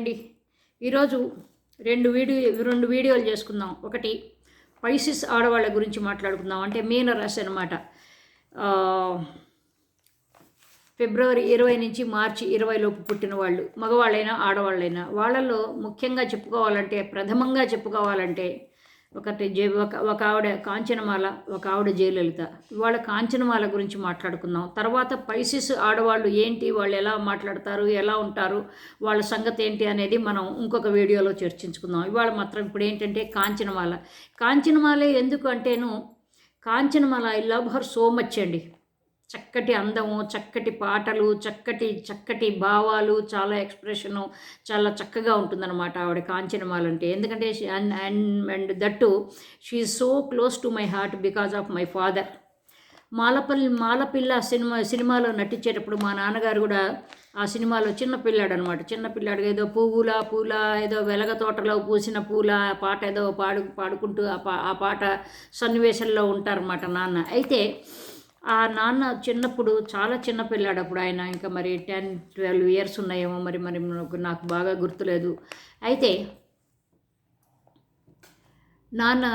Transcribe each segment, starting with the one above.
అండి ఈరోజు రెండు వీడియో రెండు వీడియోలు చేసుకుందాం. ఒకటి పైసిస్ ఆడవాళ్ళ గురించి మాట్లాడుకుందాం. అంటే మీన రాశి అనమాట ఫిబ్రవరి ఇరవై నుంచి మార్చి ఇరవైలోపు పుట్టిన వాళ్ళు మగవాళ్ళైనా ఆడవాళ్ళైనా వాళ్ళల్లో ముఖ్యంగా చెప్పుకోవాలంటే ప్రథమంగా చెప్పుకోవాలంటే ఒకటి జే ఒక ఒక ఆవిడ కాంచనమాల ఒక ఆవిడ జయలలిత. ఇవాళ కాంచనమాల గురించి మాట్లాడుకుందాం. తర్వాత పైసిస్ ఆడవాళ్ళు ఏంటి వాళ్ళు ఎలా మాట్లాడతారు ఎలా ఉంటారు వాళ్ళ సంగతి ఏంటి అనేది మనం ఇంకొక వీడియోలో చర్చించుకుందాం. ఇవాళ మాత్రం ఇప్పుడు ఏంటంటే కాంచనమాల. కాంచనమాలే ఎందుకు అంటేను Kanchanamala I love her so much అండి. చక్కటి అందము చక్కటి పాటలు చక్కటి చక్కటి భావాలు చాలా ఎక్స్ప్రెషను చాలా చక్కగా ఉంటుందన్నమాట ఆవిడ కాంచనమాల అంటే ఎందుకంటే and and and that she so close to my heart because of my father. Malapalli Malapilla cinema సినిమాలో నటించేటప్పుడు మా నాన్నగారు కూడా ఆ సినిమాలో చిన్న పిల్లాడు అనమాట చిన్న పిల్లాడు ఏదో పువ్వుల పూల ఏదో వెలగ తోటలో పూసిన పూల ఆ పాట ఏదో పాడు పాడుకుంటూ ఆ పా ఆ పాట సన్నివేశంలో ఉంటారన్నమాట నాన్న. అయితే ఆ నాన్న చిన్నప్పుడు చాలా చిన్న పిల్లాడు అప్పుడు ఆయన ఇంకా మరి టెన్ ట్వెల్వ్ ఇయర్స్ ఉన్నాయేమో మరి మరి నాకు- బాగా గుర్తులేదు. అయితే నాన్న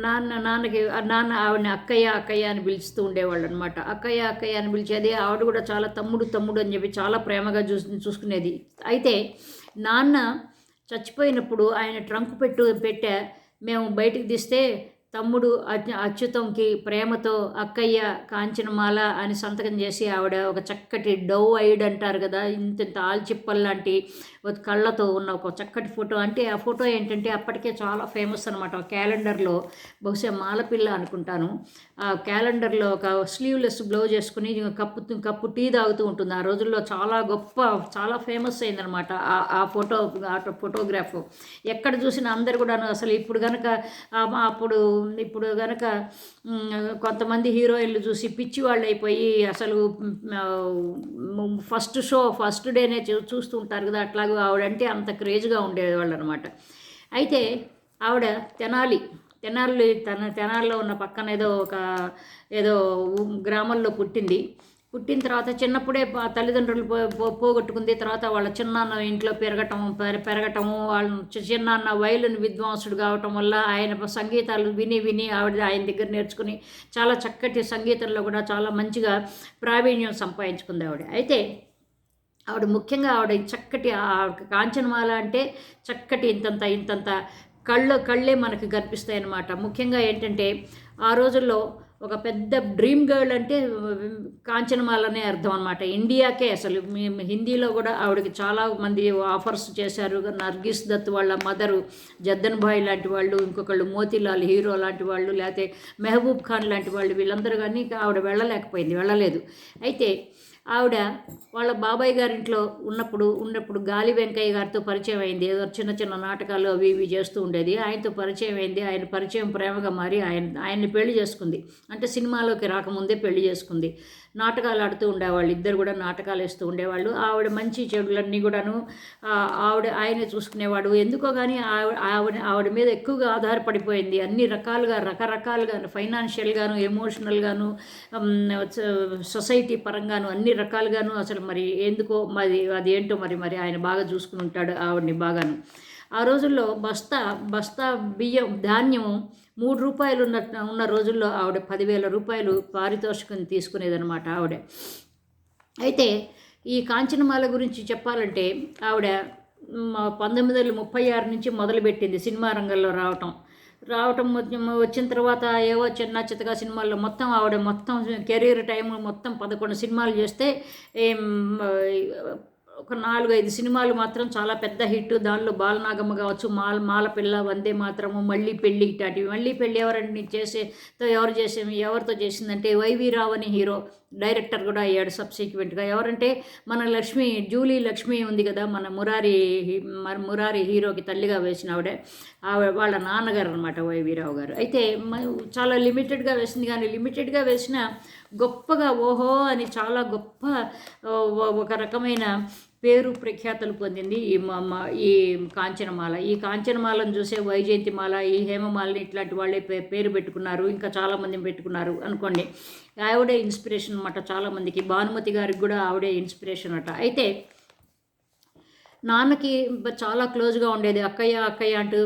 నాన్న నాన్నకి నాన్న ఆవిడని అక్కయ్య అక్కయ్య అని పిలుస్తూ ఉండేవాళ్ళు అనమాట అక్కయ్య అక్కయ్య అని పిలిచేది ఆవిడ కూడా చాలా తమ్ముడు తమ్ముడు అని చెప్పి చాలా ప్రేమగా చూ చూసుకునేది. అయితే నాన్న చచ్చిపోయినప్పుడు ఆయన ట్రంక్ పెట్టు పెట్టా మేము బయటికి తీస్తే తమ్ముడు అచ్యుతంకి ప్రేమతో అక్కయ్య కాంచనమాల అని సంతకం చేసి ఆవిడ ఒక చక్కటి డవ్ ఐడ్ అంటారు కదా ఇంత ఇంత ఆల్చిప్పల్ లాంటి కళ్ళతో ఉన్న ఒక చక్కటి ఫోటో. అంటే ఆ ఫోటో ఏంటంటే అప్పటికే చాలా ఫేమస్ అనమాట క్యాలెండర్లో బహుశా మాలపిల్ల అనుకుంటాను. ఆ క్యాలెండర్లో ఒక స్లీవ్లెస్ బ్లౌజ్ వేసుకుని కప్పు కప్పు టీ తాగుతూ ఉంటుంది. ఆ రోజుల్లో చాలా గొప్ప చాలా ఫేమస్ అయిందనమాట ఆ- ఫోటో ఆ ఫోటోగ్రాఫ్. ఎక్కడ చూసినా అందరు కూడాను అసలు ఇప్పుడు కనుక అప్పుడు ఇప్పుడు కనుక కొంతమంది హీరోయిన్లు చూసి పిచ్చి వాళ్ళు అయిపోయి అసలు ఫస్ట్ షో ఫస్ట్ డేనే చూ చూస్తూ ఉంటారు కదా అట్లాగే ఆవిడంటే అంత క్రేజ్గా ఉండేవాళ్ళు అనమాట అయితే ఆవిడ తెనాలి తెనాలి తన తెనాలిలో ఉన్న పక్కన ఏదో ఒక ఏదో గ్రామంలో పుట్టింది. పుట్టిన తర్వాత చిన్నప్పుడే తల్లిదండ్రులు పో పోగొట్టుకుంది. తర్వాత వాళ్ళ చిన్నాన్న ఇంట్లో పెరగటం పెర పెరగటము వాళ్ళ చిన్నాన్న వయలుని విద్వాంసుడు కావటం వల్ల ఆయన సంగీతాలు విని విని ఆవిడ ఆయన దగ్గర నేర్చుకుని చాలా చక్కటి సంగీతంలో కూడా చాలా మంచిగా ప్రావీణ్యం సంపాదించుకుంది ఆవిడ. అయితే ఆవిడ ముఖ్యంగా ఆవిడ చక్కటి ఆ కాంచనమాల అంటే చక్కటి ఇంతంత ఇంతంత కళ్ళు కళ్ళే మనకు కనిపిస్తాయి అన్నమాట ముఖ్యంగా ఏంటంటే ఆ రోజుల్లో ఒక పెద్ద డ్రీమ్ గర్ల్ అంటే కాంచనమాలనే అర్థం అనమాట ఇండియాకే అసలు. హిందీలో కూడా ఆవిడకి చాలా మంది ఆఫర్స్ చేశారు. నర్గిస్ దత్ వాళ్ళ మదరు జద్దన్ భాయ్ లాంటి వాళ్ళు ఇంకొకళ్ళు మోతీలాల్ హీరో లాంటి వాళ్ళు లేకపోతే మెహబూబ్ ఖాన్ లాంటి వాళ్ళు వీళ్ళందరూ కానీ ఆవిడ వెళ్ళలేకపోయింది వెళ్ళలేదు. అయితే ఆవిడ వాళ్ళ బాబాయ్ గారింట్లో ఉన్నప్పుడు ఉన్నప్పుడు గాలి వెంకయ్య గారితో పరిచయం అయింది. ఏదో చిన్న చిన్న నాటకాలు అవి ఇవి చేస్తూ ఉండేది. ఆయనతో పరిచయం అయింది. ఆయన పరిచయం ప్రేమగా మారి ఆయన ఆయన్ని పెళ్ళి చేసుకుంది. అంటే సినిమాలోకి రాకముందే పెళ్ళి చేసుకుంది. నాటకాలు ఆడుతూ ఉండేవాళ్ళు. ఇద్దరు కూడా నాటకాలు వేస్తూ ఉండేవాళ్ళు. ఆవిడ మంచి చెడులన్నీ కూడాను ఆవిడ ఆయనే చూసుకునేవాడు. ఎందుకో కానీ ఆవిడ ఆవిడ ఆవిడ మీద ఎక్కువగా ఆధారపడిపోయింది. అన్ని రకాలుగా రకరకాలుగా ఫైనాన్షియల్గాను ఎమోషనల్గాను సొసైటీ పరంగాను అన్ని రకాలుగాను అసలు మరి ఎందుకో మరి అది ఏంటో మరి మరి ఆయన బాగా చూసుకుని ఉంటాడు ఆవిడని బాగాను. ఆ రోజుల్లో బస్తా బస్తా బియ్యం ధాన్యం మూడు రూపాయలు ఉన్న ఉన్న రోజుల్లో ఆవిడ పదివేల రూపాయలు పారితోషికం తీసుకునేదనమాట ఆవిడ. అయితే ఈ కాంచనమాల గురించి చెప్పాలంటే ఆవిడ పంతొమ్మిది వందల ముప్పై ఆరు నుంచి మొదలుపెట్టింది సినిమా రంగంలో రావటం. రావటం వచ్చిన తర్వాత ఏవో చిన్న చిత్తగా సినిమాల్లో మొత్తం ఆవిడ మొత్తం కెరీర్ టైం మొత్తం పదకొండు సినిమాలు చేస్తే ఒక నాలుగు ఐదు సినిమాలు మాత్రం చాలా పెద్ద హిట్. దానిలో బాలనాగమ్మ కావచ్చు మాల మాలపిల్ల వందే మాత్రము మళ్ళీ పెళ్ళి ఇట్లాంటివి. మళ్ళీ పెళ్ళి ఎవరండి చేసే ఎవరు చేసే ఎవరితో చేసిందంటే వైవి రావు అని హీరో. డైరెక్టర్ కూడా అయ్యాడు సబ్సిక్వెంట్గా. ఎవరంటే మన లక్ష్మి జూలీ లక్ష్మి ఉంది కదా మన మురారి హీ- మురారి హీరోకి తల్లిగా వేసిన ఆవిడే ఆవిడ వాళ్ళ నాన్నగారు అనమాట వైవీరావు గారు. అయితే చాలా లిమిటెడ్గా వేసింది. కానీ లిమిటెడ్గా వేసిన గొప్పగా ఓహో అని చాలా గొప్ప ఒక రకమైన పేరు ప్రఖ్యాతలు పొందింది ఈ మా- ఈ కాంచనమాల. ఈ కాంచనమాలను చూసే వైజయంతిమాల ఈ హేమమాలని ఇట్లాంటి వాళ్ళే పే- పేరు పెట్టుకున్నారు. ఇంకా చాలామంది పెట్టుకున్నారు అనుకోండి. ఆవిడే ఇన్స్పిరేషన్ అనమాట చాలామందికి భానుమతి గారికి కూడా ఆవిడే ఇన్స్పిరేషన్ అట. అయితే నాన్నకి చాలా క్లోజ్గా ఉండేది. అక్కయ్య అక్కయ్య అంటూ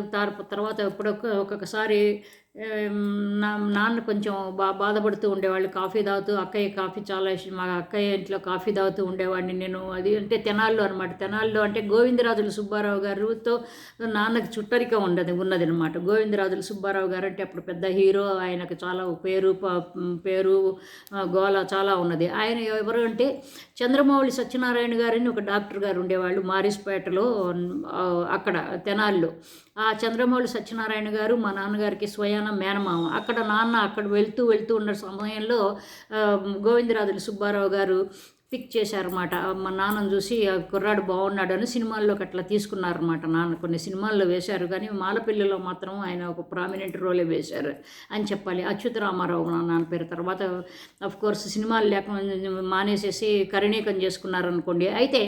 తర్వాత ఎప్పుడో ఒక్కొక్కసారి నా నాన్న కొంచెం బా బాధపడుతూ ఉండేవాళ్ళు. కాఫీ తాగుతూ అక్కయ్య కాఫీ చాలా ఇష్టం. మా అక్కయ్య ఇంట్లో కాఫీ తాగుతూ ఉండేవాడిని నేను. అది అంటే తెనాల్లో అనమాట తెనాల్లో అంటే గోవిందరాజుల సుబ్బారావు గారుతో నాన్నకి చుట్టరిక ఉండదు ఉన్నది అనమాట గోవిందరాజుల సుబ్బారావు గారు అంటే అప్పుడు పెద్ద హీరో. ఆయనకు చాలా పేరు పేరు గోల చాలా ఉన్నది. ఆయన ఎవరు అంటే చంద్రమౌళి సత్యనారాయణ గారని ఒక డాక్టర్ గారు ఉండేవాళ్ళు మారిస్పేటలో అక్కడ తెనాల్లో. ఆ చంద్రమౌళి సత్యనారాయణ గారు మా నాన్నగారికి స్వయాన మేనమామ అక్కడ నాన్న అక్కడ వెళ్తూ వెళ్తూ ఉన్న సమయంలో గోవిందరాజులు సుబ్బారావు గారు పిక్ చేశారన్నమాట. మా నాన్నను చూసి ఆ కుర్రాడు బాగున్నాడు అని సినిమాల్లోకి అట్లా తీసుకున్నారన్నమాట నాన్న. కొన్ని సినిమాల్లో వేశారు కానీ మాలపిల్లలో మాత్రం ఆయన ఒక ప్రామినెంట్ రోలే వేశారు అని చెప్పాలి. అచ్యుత రామారావు నా నాన్న పేరు. తర్వాత అఫ్ కోర్స్ సినిమాలు లేకుండా మానేసేసి కరణీకం చేసుకున్నారనుకోండి. అయితే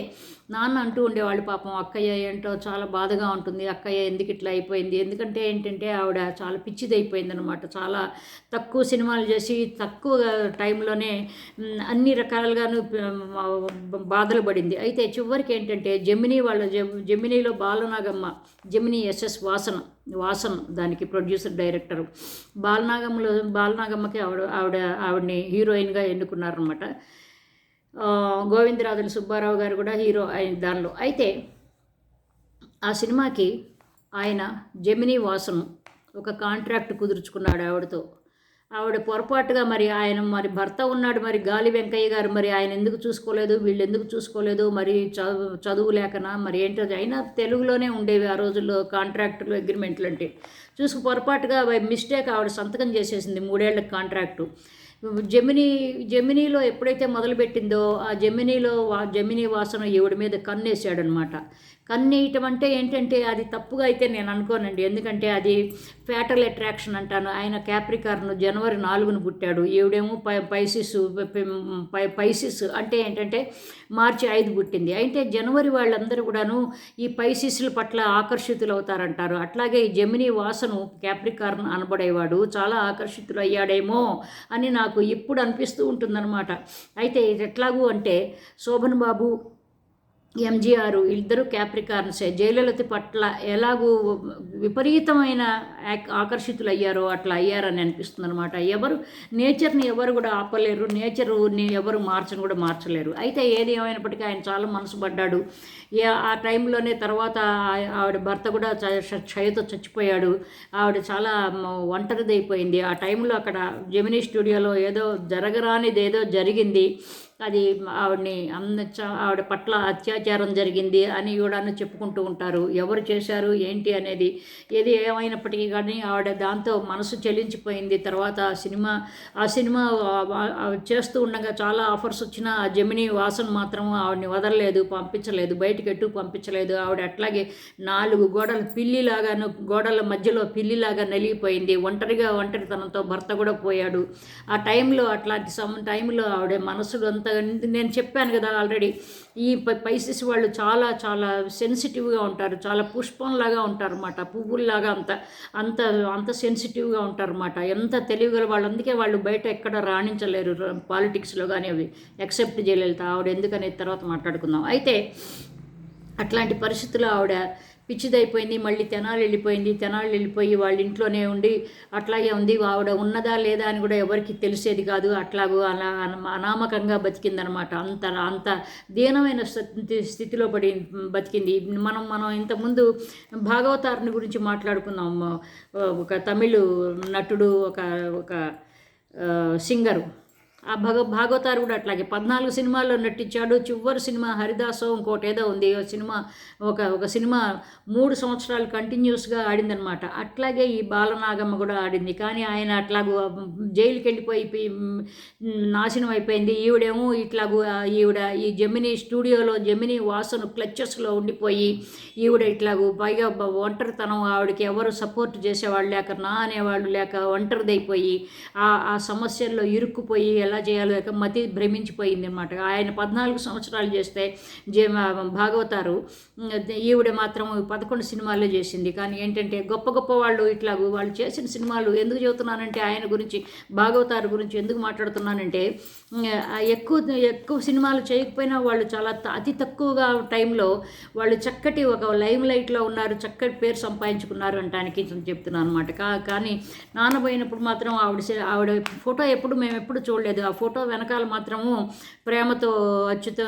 నాన్న అంటూ ఉండేవాళ్ళు పాపం అక్కయ్య ఏంటో చాలా బాధగా ఉంటుంది అక్కయ్య ఎందుకు ఇట్లా అయిపోయింది? ఎందుకంటే ఏంటంటే ఆవిడ చాలా పిచ్చిది అనమాట చాలా తక్కువ సినిమాలు చేసి తక్కువ టైంలోనే అన్ని రకాలుగాను బాధలు పడింది. అయితే చివరికి ఏంటంటే జమినీ వాళ్ళ జమినీలో బాలనాగమ్మ జమినీ ఎస్ఎస్ వాసన వాసన్ దానికి ప్రొడ్యూసర్ డైరెక్టర్. బాలనాగమ్మలో బాలనాగమ్మకి ఆవిడ ఆవిడ ఆవిడని హీరోయిన్గా ఎన్నుకున్నారనమాట గోవిందరాజుల సుబ్బారావు గారు కూడా హీరో అయిన దానిలో. అయితే ఆ సినిమాకి ఆయన జమినీ వాసన్ ఒక కాంట్రాక్ట్ కుదుర్చుకున్నాడు ఆవిడతో. ఆవిడ పొరపాటుగా మరి ఆయన మరి భర్త ఉన్నాడు మరి గాలి వెంకయ్య గారు మరి ఆయన ఎందుకు చూసుకోలేదు వీళ్ళు ఎందుకు చూసుకోలేదు మరి చదువు చదువు లేకనా మరి ఏంటో అయినా తెలుగులోనే ఉండేవి ఆ రోజుల్లో కాంట్రాక్టులు అగ్రిమెంట్లు అంటే. చూసుకు పొరపాటుగా మిస్టేక్ ఆవిడ సంతకం చేసేసింది మూడేళ్ళ కాంట్రాక్టు. జమినీ జమినీలో ఎప్పుడైతే మొదలుపెట్టిందో ఆ జమినీలో వా జమినీ వాసన ఈవిడ మీద కన్నేసాడనమాట కన్నేయటం అంటే ఏంటంటే అది తప్పుగా అయితే నేను అనుకోనండి. ఎందుకంటే అది ఫ్యాటల్ అట్రాక్షన్ అంటాను. ఆయన క్యాప్రికార్ను జనవరి నాలుగును పుట్టాడు. ఈవిడేమో పై పైసిస్ పై పైసిస్ అంటే ఏంటంటే మార్చి ఐదు పుట్టింది. అయితే జనవరి వాళ్ళందరూ కూడాను ఈ పైసిస్ల పట్ల ఆకర్షితులు అవుతారంటారు అట్లాగే ఈ జమిని వాసను క్యాప్రికార్న్ అనబడేవాడు. చాలా ఆకర్షితులు అయ్యాడేమో అని నాకు ఇప్పుడు అనిపిస్తూ ఉంటుందన్నమాట. అయితే ఇది ఎట్లాగూ అంటే శోభన్ బాబు ఎంజీఆర్ ఇద్దరు క్యాప్రికార్న్సే జయలలిత పట్ల ఎలాగూ విపరీతమైన ఆకర్షితులు అయ్యారో అట్లా అయ్యారని అనిపిస్తుంది అనమాట ఎవరు నేచర్ని ఎవరు కూడా ఆపలేరు నేచర్ని ఎవరు మార్చని కూడా మార్చలేరు. అయితే ఏది ఏమైనప్పటికీ ఆయన చాలా మనసు పడ్డాడు. ఆ టైంలోనే తర్వాత ఆ- ఆవిడ భర్త కూడా చ- క్షయతో చచ్చిపోయాడు. ఆవిడ చాలా ఒంటరిదైపోయింది. ఆ టైంలో అక్కడ జెమినీ స్టూడియోలో ఏదో జరగరానిది ఏదో జరిగింది. అది ఆవిడని అన్న ఆవిడ పట్ల అత్యాచారం జరిగింది అని కూడా చెప్పుకుంటూ ఉంటారు. ఎవరు చేశారు ఏంటి అనేది ఏది ఏమైనప్పటికీ కానీ ఆవిడ దాంతో మనసు చెల్లించిపోయింది తర్వాత ఆ సినిమా ఆ సినిమా చేస్తూ ఉండగా చాలా ఆఫర్స్ వచ్చినా ఆ జమిని వాసన మాత్రం ఆవిడని వదలలేదు పంపించలేదు బయటకు ఎటు పంపించలేదు. ఆవిడ అట్లాగే నాలుగు గోడలు పిల్లిలాగాను గోడల మధ్యలో పిల్లిలాగా నలిగిపోయింది. ఒంటరిగా ఒంటరితనంతో భర్త కూడా పోయాడు. ఆ టైంలో అట్లాంటి సమ టైంలో ఆవిడ మనసులంతా నేను చెప్పాను కదా ఆల్రెడీ. ఈ ప- పైసెస్ వాళ్ళు చాలా చాలా సెన్సిటివ్గా ఉంటారు. చాలా పుష్పంలాగా ఉంటారన్నమాట. పువ్వుల్లాగా అంత అంత అంత సెన్సిటివ్గా ఉంటారన్నమాట. ఎంత తెలివిగల వాళ్ళు అందుకే వాళ్ళు బయట ఎక్కడ రాణించలేరు. పాలిటిక్స్లో కానీ అవి ఎక్సెప్ట్ చేయలేదు. ఆవిడ ఎందుకనే తర్వాత మాట్లాడుకుందాం. అయితే అట్లాంటి పరిస్థితుల్లో ఆవిడ పిచ్చిదైపోయింది మళ్ళీ తెనాలి వెళ్ళిపోయింది తెనాలు వెళ్ళిపోయి వాళ్ళ ఇంట్లోనే ఉండి అట్లాగే ఉంది ఆవిడ ఉన్నదా లేదా అని కూడా ఎవరికి తెలిసేది కాదు అట్లాగో అలా అనామకంగా బతికిందనమాట. అంత అంత దీనమైన స్థితిలో పడి బతికింది. మనం మనం ఇంతకుముందు భాగవతారుని గురించి మాట్లాడుకుందాం ఒక తమిళ్ నటుడు ఒక ఒక సింగరు. ఆ భగ భాగవతారు కూడా అట్లాగే పద్నాలుగు సినిమాల్లో నటించాడు. చివరి సినిమా హరిదాసో ఇంకోటి ఏదో ఉంది. సినిమా ఒక ఒక సినిమా మూడు సంవత్సరాలు కంటిన్యూస్గా ఆడిందనమాట అట్లాగే ఈ బాలనాగమ్మ కూడా ఆడింది. కానీ ఆయన అట్లాగూ జైలుకి వెళ్ళిపోయి నాశనం అయిపోయింది. ఈవిడేమో ఇట్లాగూ ఈవిడ ఈ జమినీ స్టూడియోలో జమినీ వాసన క్లచెస్లో ఉండిపోయి ఈవిడ ఇట్లాగూ పైగా ఒంటరితనం ఆవిడకి ఎవరు సపోర్ట్ చేసేవాళ్ళు లేక నా అనేవాళ్ళు లేక ఒంటరిదైపోయి ఆ ఆ సమస్యల్లో ఇరుక్కుపోయి ఎలా చేయాలో ఇక మతి భ్రమించిపోయింది అనమాట ఆయన పద్నాలుగు సంవత్సరాలు చేస్తే జే భాగవతారు ఈవిడ మాత్రం పదకొండు సినిమాల్లో చేసింది. కానీ ఏంటంటే గొప్ప గొప్ప వాళ్ళు ఇట్లా వాళ్ళు చేసిన సినిమాలు ఎందుకు చెబుతున్నానంటే ఆయన గురించి భాగవతారు గురించి ఎందుకు మాట్లాడుతున్నానంటే ఎక్కువ ఎక్కువ సినిమాలు చేయకపోయినా వాళ్ళు చాలా అతి తక్కువగా టైంలో వాళ్ళు చక్కటి ఒక లైమ్ లైట్లో ఉన్నారు చక్కటి పేరు సంపాదించుకున్నారు అంటానికి చెప్తున్నాను అనమాట కా కానీ నానబోయినప్పుడు మాత్రం ఆవిడ ఆవిడ ఫోటో ఎప్పుడు మేము ఎప్పుడు చూడలేదు. ఆ ఫోటో వెనకాల మాత్రము ప్రేమతో అచ్యుత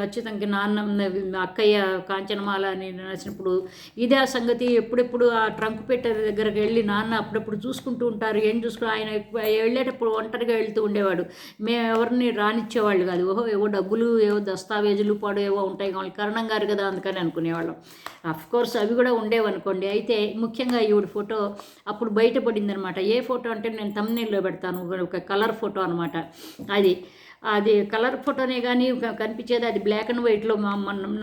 అచ్యుతంకి నాన్న అక్కయ్య కాంచనమాల అని రాసినప్పుడు ఇదే ఆ సంగతి ఎప్పుడెప్పుడు ఆ ట్రంక్ పెట్టే దగ్గరకు వెళ్ళి నాన్న అప్పుడప్పుడు చూసుకుంటూ ఉంటారు. ఏం చూసుకుని ఆయన వెళ్ళేటప్పుడు ఒంటరిగా వెళ్తూ ఉండేవాడు. మేము ఎవరిని రానిచ్చేవాళ్ళు కాదు. ఓహో ఏవో డబ్బులు ఏవో దస్తావేజులు పాడు ఏవో ఉంటాయి కావాలి. కరణం గారు కదా అందుకని అనుకునేవాళ్ళం. అఫ్ కోర్స్ అవి కూడా ఉండేవనుకోండి అయితే ముఖ్యంగా ఈవిడ ఫోటో అప్పుడు బయటపడింది అనమాట ఏ ఫోటో అంటే నేను తమ్నీళ్ళు పెడతాను. ఒక కలర్ ఫోటో అనమాట. అది అది కలర్ ఫోటోనే కానీ కనిపించేది అది బ్లాక్ అండ్ వైట్లో మా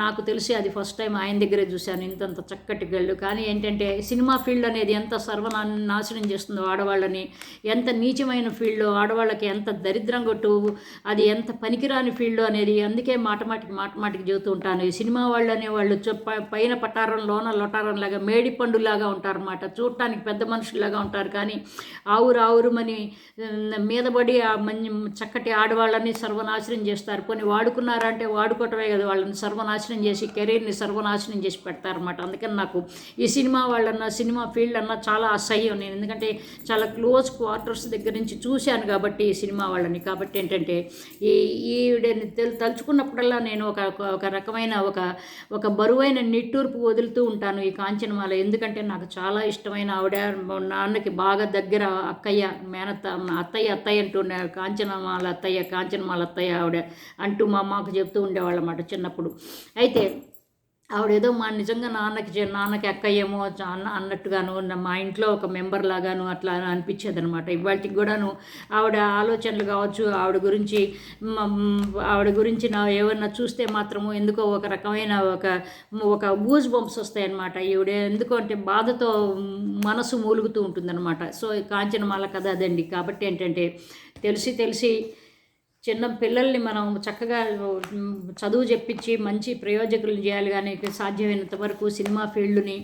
నాకు తెలిసి అది ఫస్ట్ టైం ఆయన దగ్గరే చూశాను. ఇంతంత చక్కటి గళ్ళు కానీ ఏంటంటే సినిమా ఫీల్డ్ అనేది ఎంత సర్వనా నాశనం చేస్తుందో ఆడవాళ్ళని ఎంత నీచమైన ఫీల్డ్ ఆడవాళ్ళకి ఎంత దరిద్రం కొట్టు అది ఎంత పనికిరాని ఫీల్డ్ అనేది అందుకే మాటమాటికి మాటమాటికి చెబుతూ ఉంటాను. ఈ సినిమా వాళ్ళు అనేవాళ్ళు పైన పటారం లోన లొటారం లాగా మేడి పండులాగా ఉంటారన్నమాట. చూడటానికి పెద్ద మనుషులాగా ఉంటారు. కానీ ఆవురు ఆవురుమని మీదబడి చక్కటి ఆడవాళ్ళని వాళ్ళని సర్వనాశనం చేస్తారు. కొన్ని వాడుకున్నారంటే వాడుకోవటమే కదా వాళ్ళని సర్వనాశనం చేసి కెరీర్ని సర్వనాశనం చేసి పెడతారన్నమాట. అందుకని నాకు ఈ సినిమా వాళ్ళన్న సినిమా ఫీల్డ్ అన్న చాలా అసహ్యం. నేను ఎందుకంటే చాలా క్లోజ్ క్వార్టర్స్ దగ్గర నుంచి చూశాను కాబట్టి ఈ సినిమా వాళ్ళని. కాబట్టి ఏంటంటే ఈ ఈవిడని తలుచుకున్నప్పుడల్లా నేను ఒక ఒక రకమైన ఒక ఒక బరువైన నిట్టూర్పు వదులుతూ ఉంటాను ఈ కాంచనమాల. ఎందుకంటే నాకు చాలా ఇష్టమైన ఆవిడ నాన్నకి బాగా దగ్గర అక్కయ్య మేనత్త అత్తయ్య అత్తయ్య అంటున్నారు కాంచనమాల అత్తయ్య కాంచన సినిమాలు వస్తాయి ఆవిడ అంటూ మా అమ్మకు చెప్తూ ఉండేవాళ్ళమాట చిన్నప్పుడు. అయితే ఆవిడేదో మా నిజంగా నాన్నకి నాన్నకి అక్కయ్యేమో అన్న అన్నట్టుగాను మా ఇంట్లో ఒక మెంబర్ లాగాను అట్లా అనిపించేది అనమాట ఇవాటికి కూడాను ఆవిడ ఆలోచనలు కావచ్చు ఆవిడ గురించి ఆవిడ గురించి నా ఏమన్నా చూస్తే మాత్రము ఎందుకో ఒక రకమైన ఒక ఒక బూజ్ బంప్స్ వస్తాయన్నమాట. ఈవిడ ఎందుకు అంటే బాధతో మనసు మూలుగుతూ ఉంటుందన్నమాట. సో కాంచనమాల కథ అదండి. కాబట్టి ఏంటంటే తెలిసి తెలిసి చిన్న పిల్లల్ని మనం చక్కగా చదువు చెప్పించి మంచి ప్రయోజకులు చేయాలి కానీ సాధ్యమైనంత వరకు సినిమా ఫీల్డ్ని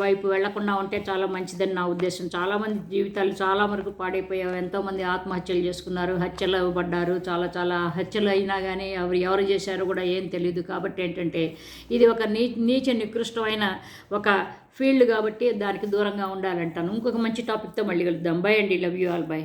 వైపు వెళ్ళకుండా ఉంటే చాలా మంచిదని నా ఉద్దేశం. చాలామంది జీవితాలు చాలా వరకు పాడైపోయావు. ఎంతోమంది ఆత్మహత్యలు చేసుకున్నారు హత్యలు పడ్డారు చాలా చాలా హత్యలు అయినా కానీ ఎవరు ఎవరు చేశారో కూడా ఏం తెలియదు కాబట్టి ఏంటంటే ఇది ఒక నీ నీచ నికృష్టమైన ఒక ఫీల్డ్ కాబట్టి దానికి దూరంగా ఉండాలంటాను. ఇంకొక మంచి టాపిక్తో మళ్ళీ కలుద్దాం. బై అండి. Love you all by